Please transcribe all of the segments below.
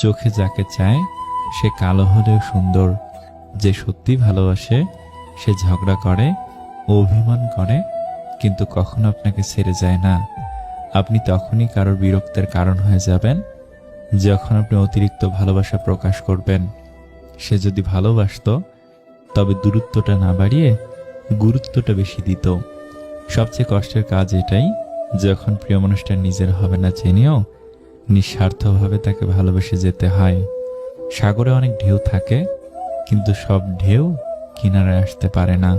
চোখে যাকে চায়, সে কালো হলেও সুন্দর। যে সত্যি ভালোবাসে, সে ঝগড়া করে, অভিমান করে, কিন্তু কখনো আপনাকে ছেড়ে যায় না। আপনি তখনই কারোর বিরক্তের কারণ হয়ে যাবেন, যখন আপনি অতিরিক্ত ভালোবাসা প্রকাশ করবেন। সে যদি ভালোবাসতো, তবে দূরত্বটা না বাড়িয়ে গুরুত্বটা বেশি দিত। সবচেয়ে কষ্টের কাজ এটাই, যখন প্রিয় মানুষটা নিজের হবে না জেনেও নিঃস্বার্থভাবে তাকে ভালোবেসে যেতে হয়। সাগরে অনেক ঢেউ থাকে, কিন্তু সব ঢেউ কিনারে আসতে পারে না।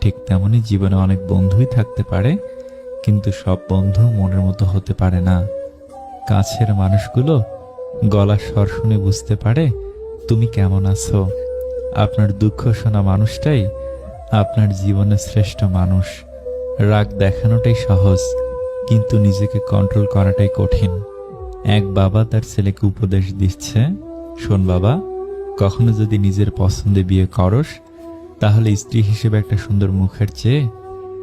ঠিক তেমনই জীবনে অনেক বন্ধুই থাকতে পারে, কিন্তু সব বন্ধু মনের মতো হতে পারে না। কাছের মানুষগুলো গলার স্বর শুনে বুঝতে পারে, তুমি কেমন আছো? আপনার দুঃখ শোনা মানুষটাই আপনার জীবনের শ্রেষ্ঠ মানুষ। রাগ দেখানোটাই সহজ, কিন্তু নিজেকে কন্ট্রোল করাটাই কঠিন। এক বাবা তার ছেলেকে উপদেশ দিচ্ছে, শোন বাবা, কখনো যদি নিজের পছন্দে বিয়ে করস, তাহলে স্ত্রী হিসেবে একটা সুন্দর মুখের চেয়ে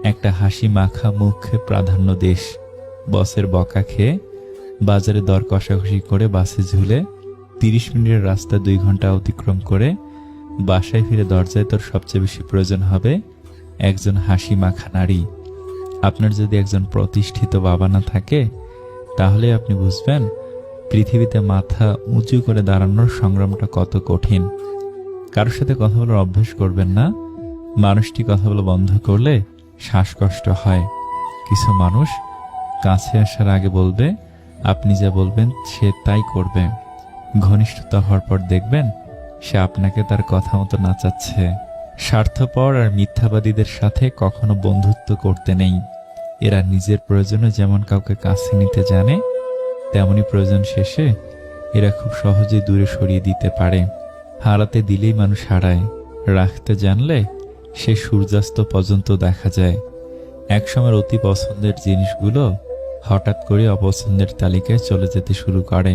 একটা হাসি মাখা মুখে প্রাধান্য দেশ বসের বকা খেয়ে বাজারে দর কষাকষি করে বাসে ঝুলে তিরিশ মিনিটের রাস্তা দুই ঘণ্টা অতিক্রম করে বাসায় ফিরে দরজায় তোর সবচেয়ে বেশি প্রয়োজন হবে একজন হাসি মাখা নারী। আপনার যদি একজন প্রতিষ্ঠিত বাবা না থাকে তাহলে আপনি বুঝবেন, পৃথিবীতে মাথা উঁচু করে দাঁড়ানোর সংগ্রামটা কত কঠিন। কারোর সাথে কথা বলার অভ্যাস করবেন না। মানুষটি কথা বলা বন্ধ করলে শ্বাসকষ্ট হয়। কিছু মানুষ কাছে আসার আগে বলবে, আপনি যা বলবেন, সে তাই করবে। ঘনিষ্ঠতা হওয়ার পর দেখবেন, সে আপনাকে তার কথা মতো নাচাচ্ছে। স্বার্থপর আর মিথ্যাবাদীদের সাথে কখনো বন্ধুত্ব করতে নেই। এরা নিজের প্রয়োজনে যেমন কাউকে কাছে নিতে জানে, তেমনি প্রয়োজন শেষে এরা খুব সহজে দূরে সরিয়ে দিতে পারে। হারাতে দিলেই মানুষ হারায়। রাখতে জানলে সে সূর্যাস্ত পর্যন্ত দেখা যায়। একসময় অতি পছন্দের জিনিসগুলো হঠাৎ করে অপছন্দের তালিকায় চলে যেতে শুরু করে।